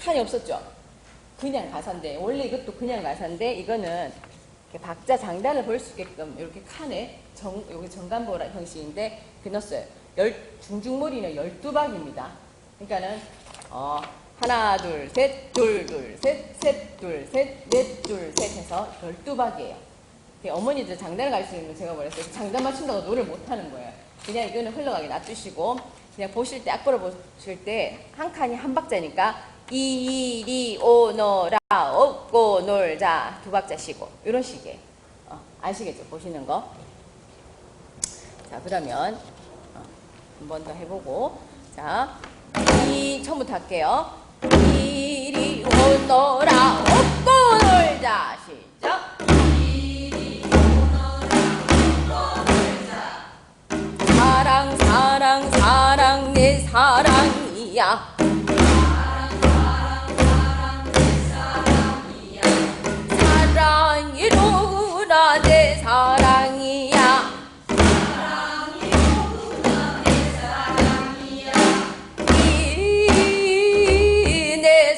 칸이 없었죠? 그냥 가사인데 원래 이것도 그냥 가사인데 이거는 박자 장단을 볼 수 있게끔 이렇게 칸에 정, 여기 정간보라 형식인데. 열, 중중머리는 12박입니다. 그러니까는 어, 하나 둘 셋 둘 둘 셋 셋 둘 셋 넷 둘 셋 해서 12박이에요. 어머니들 장단을 갈수 있는 제가 뭐랬어요. 장단 맞춘다고 노래를 못 하는 거예요. 그냥 이거는 흘러가게 놔두시고 그냥 보실 때 악보를 보실 때 한 칸이 한 박자니까 이 리 오 너라 없고 놀자 두 박자 쉬고 이런 식이에요. 어, 아시겠죠? 보시는 거. 자 그러면 어, 한번 더 해보고 자 이 처음부터 할게요. 이 리 오 너라 없고 놀자 시작. 사랑 사랑 사랑 내 사랑이야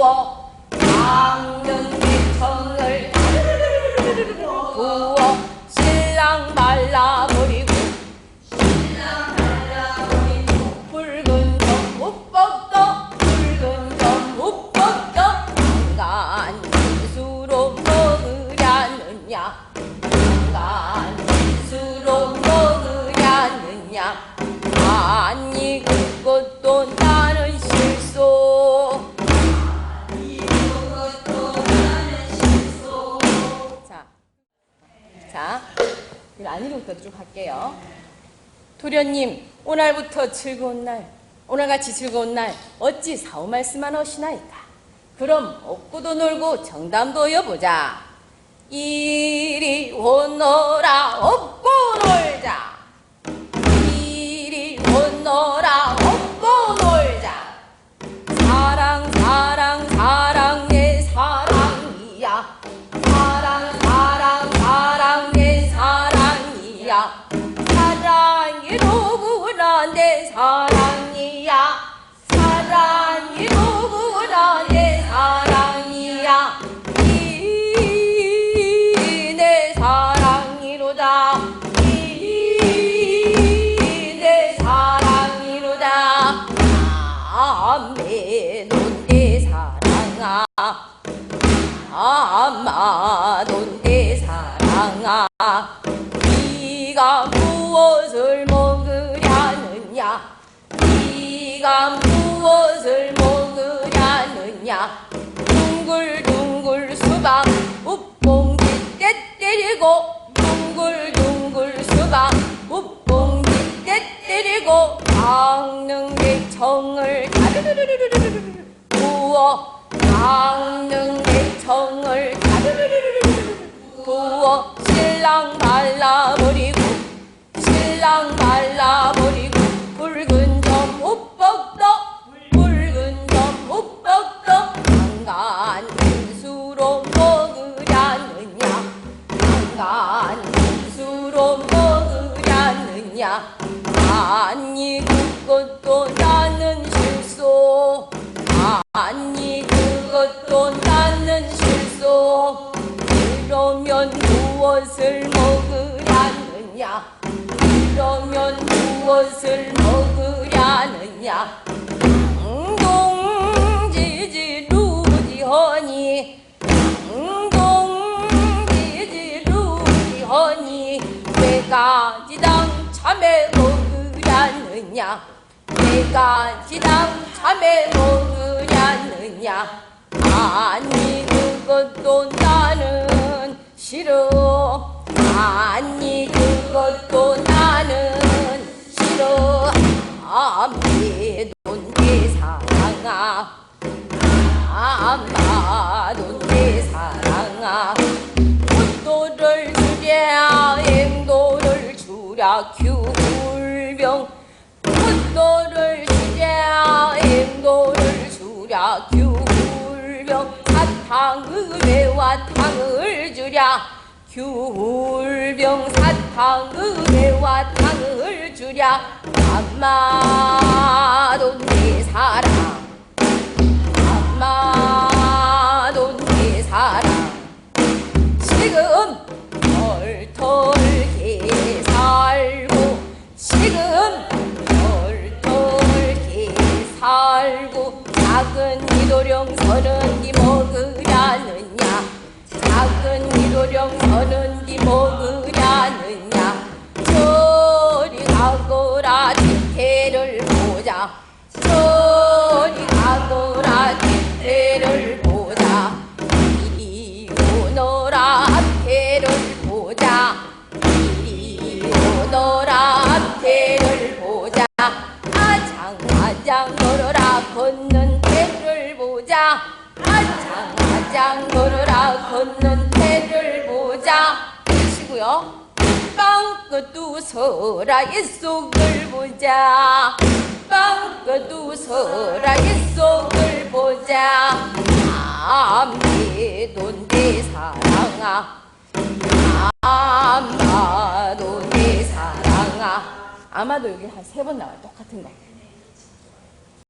부 도련님, 오늘부터 즐거운 날, 오늘같이 즐거운 날, 어찌 사후 말씀만 하시나이까? 그럼 업고도 놀고 정담도 여보자. 이리 오너라 업고 놀자. 이리 오너라 업고 놀자. 사랑 사랑 사랑 내 사랑이야. 사랑 사랑 사랑 내 사랑이야. 사랑이야. 사랑이로구나 내 사랑이야. 이 내 사랑이로다. 이 내 사랑이로다. 아메 넌내 사랑아. 아마도 내 사랑아 네가 둥글둥글 수박 웃봉지 때 때리고. 둥글둥글 수박 웃봉지 때 때리고. 강릉대청을 다르르르르르르 부어. 강릉대청을 다르르르르르 부어. 신랑 발라버리고. 신랑 발라 먹으려느냐 아니 그것도 나는 실소 아니 그것도 나는 실소 그러면 무엇을 먹으려느냐? 그러면 무엇을 루지허니. 내가 지당 참외 먹으려느냐? 내가 지당 참외 먹으려느냐? 아니 그것도 나는 싫어. 아니 그것도 나는 싫어. 암내 돈내 사랑아. 아마 돈내 사랑아 주랴 귤병. 꽃도를 주랴 앵도를 주랴. 귤병. 사탕을 와탕을 주랴. 귤병. 사탕을 와탕을 주랴. 아마도 내 사랑 아마도 내 사랑 지금 아장 걸어라. 걷는 태를 보자. 치고요. 빵긋 웃어라. 옛속을 보자. 빵긋 웃어라. 옛속을 보자. 암내 돈내 사랑아. 아마도 내 사랑아. 아마도 여기 한 세 번 나와요. 똑같은 거